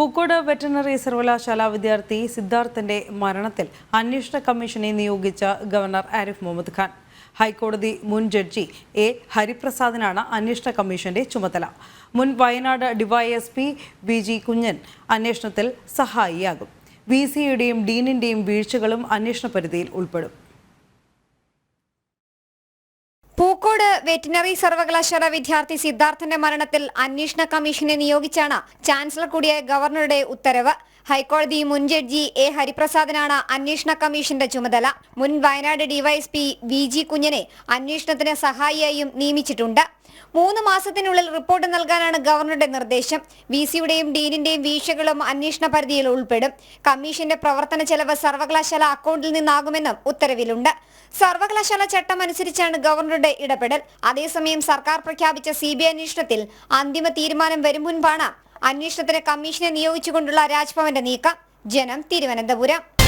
Pookode veterinary സർവകലാശാല വിദ്യാർത്ഥി സിദ്ധാർത്ഥന്റെ മരണത്തിൽ അന്വേഷണ കമ്മീഷനെ നിയോഗിച്ച ഗവർണർ ആരിഫ് മുഹമ്മദ് ഖാൻ. ഹൈക്കോടതി മുൻ ജഡ്ജി എ ഹരിപ്രസാദിനാണ് അന്വേഷണ കമ്മീഷന്റെ ചുമതല. മുൻ Wayanad DYSP V G Kunjan അന്വേഷണത്തിൽ സഹായിയാകും. വി സിയുടെയും ഡീനിന്റെയും വീഴ്ചകളും അന്വേഷണ പരിധിയിൽ ഉൾപ്പെടും. പൂക്കോട് വെറ്റിനറി സർവകലാശാല വിദ്യാർത്ഥി സിദ്ധാർത്ഥന്റെ മരണത്തിൽ അന്വേഷണ കമ്മീഷനെ നിയോഗിച്ചാണ് ചാൻസലർ കൂടിയായ ഗവർണറുടെ ഉത്തരവ്. ഹൈക്കോടതി മുൻ ജഡ്ജി എ ഹരിപ്രസാദിനാണ് അന്വേഷണ കമ്മീഷന്റെ ചുമതല. മുൻ വയനാട് ഡിവൈഎസ്പി വി ജി കുഞ്ഞനെ അന്വേഷണത്തിന് സഹായിയായും നിയമിച്ചിട്ടുണ്ട്. മൂന്ന് മാസത്തിനുള്ളിൽ റിപ്പോർട്ട് നൽകാനാണ് ഗവർണറുടെ നിർദ്ദേശം. വി സിയുടെയും ഡീനിന്റെയും വീഴ്ചകളും അന്വേഷണ പരിധിയിൽ ഉൾപ്പെടും. കമ്മീഷന്റെ പ്രവർത്തന ചെലവ് സർവകലാശാല അക്കൗണ്ടിൽ നിന്നാകുമെന്നും ഉത്തരവിലുണ്ട്. സർവകലാശാല ചട്ടം അനുസരിച്ചാണ് ഗവർണറുടെ ഇടപെടൽ. അതേസമയം സർക്കാർ പ്രഖ്യാപിച്ച സി അന്വേഷണത്തിൽ അന്തിമ തീരുമാനം വരും മുൻപാണ് അന്വേഷണത്തിന് കമ്മീഷനെ നിയോഗിച്ചുകൊണ്ടുള്ള രാജ്ഭവന്റെ നീക്കം. ജനം തിരുവനന്തപുരം.